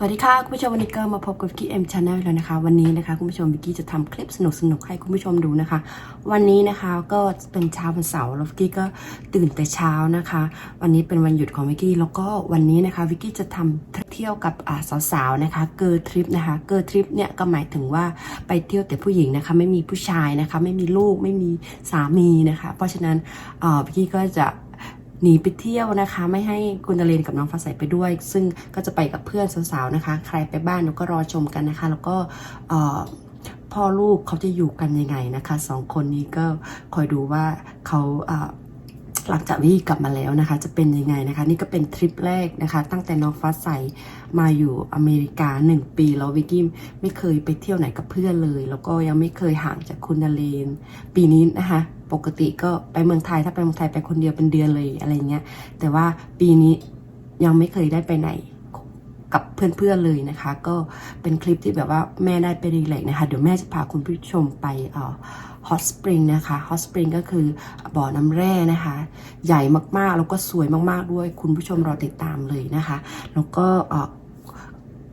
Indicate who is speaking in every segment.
Speaker 1: สวัสดีค่ะ คุณผู้ชมวันนี้ก็มาพบกับวิกกี้เอ็มชาแนลแล้วนะคะ วันนี้นะคะคุณผู้ชมวิกกี้จะทำคลิปสนุกๆให้คุณผู้ชมดูนะคะ วันนี้นะคะก็เป็นเช้าวันเสาร์แล้ววิกกี้ก็ตื่นแต่เช้านะคะ วันนี้เป็นวันหยุดของวิกกี้แล้วก็วันนี้นะคะวิกกี้จะทำเที่ยวกับสาวๆนะคะเกิร์ทริปนะคะเกิร์ทริปเนี่ยก็หมายถึงว่าไปเที่ยวแต่ผู้หญิงนะคะ ไม่มีผู้ชายนะคะ ไม่มีลูกไม่มีสามีนะคะ เพราะฉะนั้นอ่าวิกกี้ก็จะ หนีไปเที่ยวนะคะ ไม่ให้คุณตะเลนกับน้องฟ้าใสไปด้วย ซึ่งก็จะไปกับเพื่อนสาวๆนะคะ ใครไปบ้านก็รอชมกันนะคะ แล้วก็พ่อลูกเขาจะอยู่กันยังไงนะคะสองคนนี้ก็คอยดูว่าเขา หลังจากที่กลับมาแล้วนะคะ จะเป็นยังไงนะคะ นี่ก็เป็นทริปแรกนะคะ ตั้งแต่น้องฟ้าใสมาอยู่อเมริกาหนึ่งปี แล้ววิกกี้ไม่เคยไปเที่ยวไหนกับเพื่อนเลย แล้วก็ยังไม่เคยห่างจากคุณตะเลน ปีนี้นะคะ ปกติก็ไปเมืองไทยถ้าไปเมืองไทยไปคนเดียวเป็นเดือนเลยอะไรเงี้ยแต่ว่าปีนี้ยังไม่เคยได้ไปไหนกับเพื่อนๆเลยนะคะ ก็เป็นคลิปที่แบบว่าแม่ได้ไปรีแลกนะคะ เดี๋ยวแม่จะพาคุณผู้ชมไปเอ่อ ฮอตสปริงนะคะฮอตสปริงก็คือบ่อน้ำแร่นะคะ ใหญ่มากๆ แล้วก็สวยมากๆด้วย คุณผู้ชมรอติดตามเลยนะคะ แล้วก็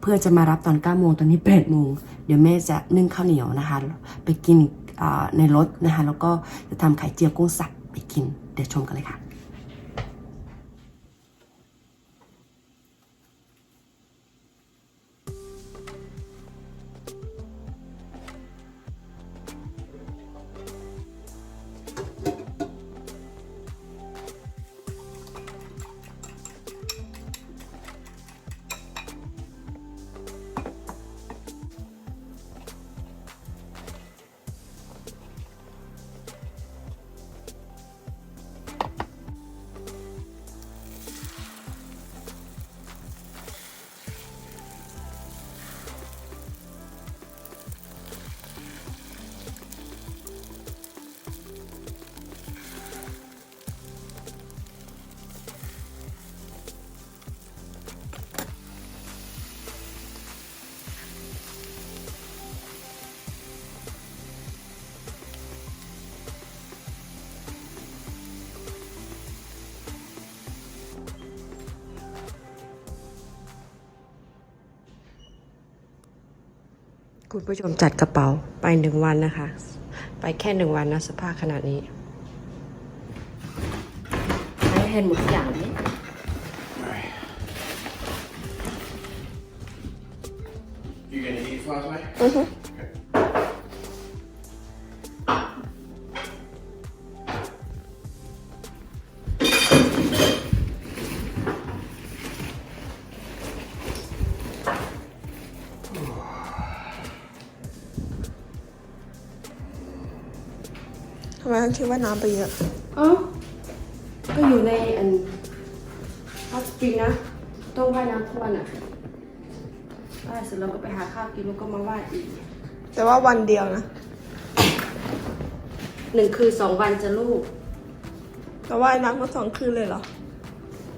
Speaker 1: เพื่อจะมารับตอน9โมงตอนนี้8โมงเดี๋ยวแม่จะนึ่งข้าวเหนียวนะคะ ไปกินในรถนะคะ แล้วก็จะทำไข่เจียวกุ้งสับไปกิน เดี๋ยวชมกันเลยค่ะ คุณผู้ชมจัดกระเป๋าไปหนึ่งวันนะคะ ไปแค่หนึ่งวันนะสภาพขนาดนี้ให้เห็นหมดทุกอย่างนี้
Speaker 2: You gonna eat flashlight?
Speaker 3: ทำไมต้อง คิดว่าน้ำไปเยอะ
Speaker 1: เอ้าก็อยู่ในอันฮอตสปริงนะ ต้องว่ายน้ำทุกวันอะว่ายเสร็จแล้วก็ไปหาข้าวกินแล้วก็มาว่ายอีก
Speaker 3: แต่ว่าวันเดียวนะ
Speaker 1: หนึ่งคือสองวันจะลูก
Speaker 3: แต่ว่ายน้ำก็สองคืนเลยเหรอ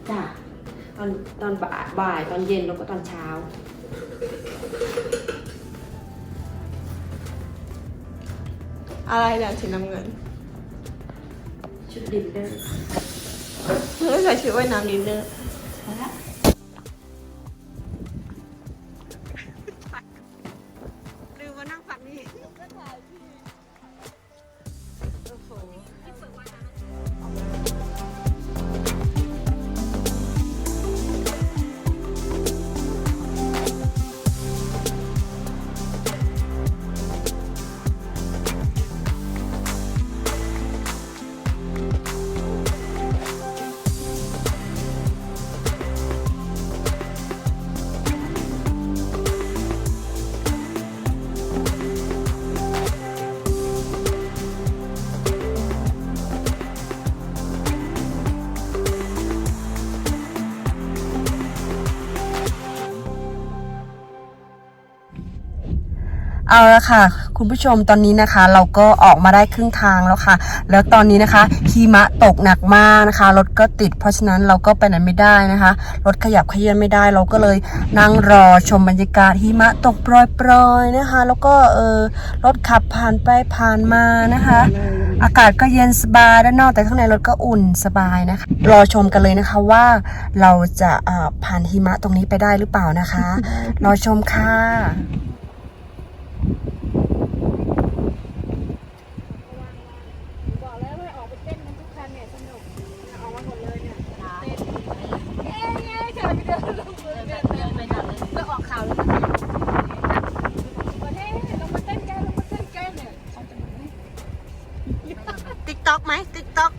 Speaker 1: จ้ะตอนตอนบ่ายบ่ายตอนเย็นแล้วก็ตอนเช้า
Speaker 3: อะไรเนี่ยสีน้ำเงิน
Speaker 1: ชุดดินเดอร์
Speaker 3: เพิ่งใส่ชุดว่ายน้ำดินเนอร์
Speaker 1: เอาละค่ะ คุณผู้ชมตอนนี้นะคะ เราก็ออกมาได้ครึ่งทางแล้วค่ะ แล้วตอนนี้นะคะหิมะตกหนักมากนะคะรถก็ติด เพราะฉะนั้นเราก็ไปไหนไม่ได้นะคะรถขยับขยื่นไม่ได้ เราก็เลยนั่งรอชมบรรยากาศหิมะตกโปรยๆนะคะ แล้วก็เออรถขับผ่านไปผ่านมานะคะ อากาศก็เย็นสบายด้านนอกแต่ข้างในรถก็อุ่นสบายนะคะ รอชมกันเลยนะคะว่าเราจะผ่านหิมะตรงนี้ไปได้หรือเปล่านะคะ รอชมค่ะ
Speaker 4: ติ๊กต็อกไหม
Speaker 3: ติ๊กต็อก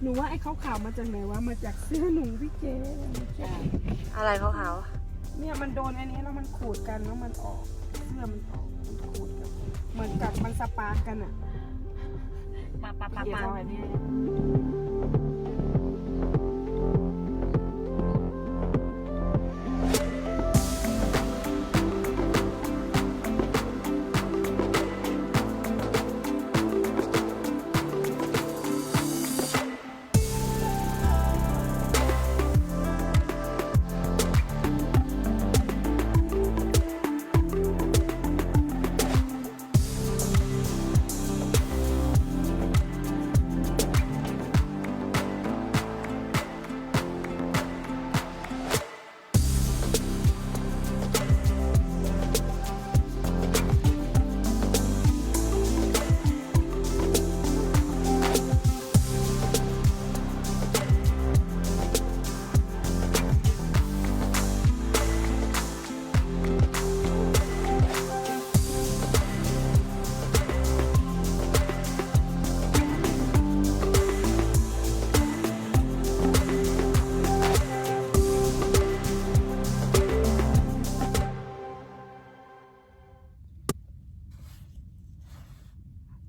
Speaker 3: ห
Speaker 4: นูว่าไอ้ขาวๆมาจากไหนวะมาจากเสื้อหนุ่มพี่เจ
Speaker 3: อะไรเขาขาว
Speaker 4: เนี่ยมันโดนอันนี้แล้วมันขูดกันแล้วมันออกเสื้อมันออกมันขูดกันเหมือนกับมันสปาร์กกันอะ
Speaker 3: ปะปะปะ
Speaker 4: เดี๋ยว
Speaker 3: ปะ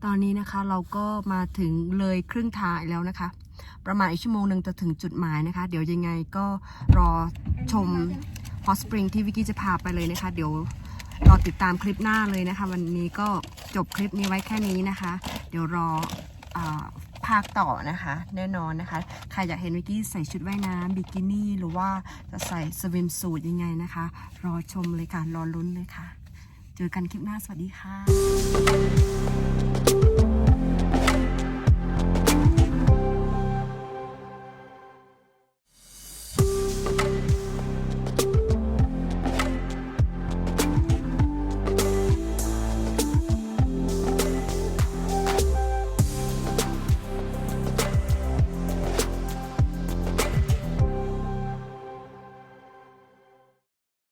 Speaker 1: ตอนนี้นะคะเราก็มาถึงเลยครึ่งทางแล้วนะคะ ประมาณอีกชั่วโมงหนึ่งจะถึงจุดหมายนะคะ เดี๋ยวยังไงก็รอชมฮอสปริงที่วิกกี้จะพาไปเลยนะคะ เดี๋ยวรอติดตามคลิปหน้าเลยนะคะ วันนี้ก็จบคลิปนี้ไว้แค่นี้นะคะ เดี๋ยวรออภาคต่อนะคะ แน่นอนนะคะใครอยากเห็นวิกกี้ใส่ชุดว่ายน้ำบิกินี่ หรือว่าจะใส่สวิมสูทยังไงนะคะ รอชมเลยค่ะ รอลุ้นเลยค่ะ เจอกันคลิปหน้าสวัสดีค่ะ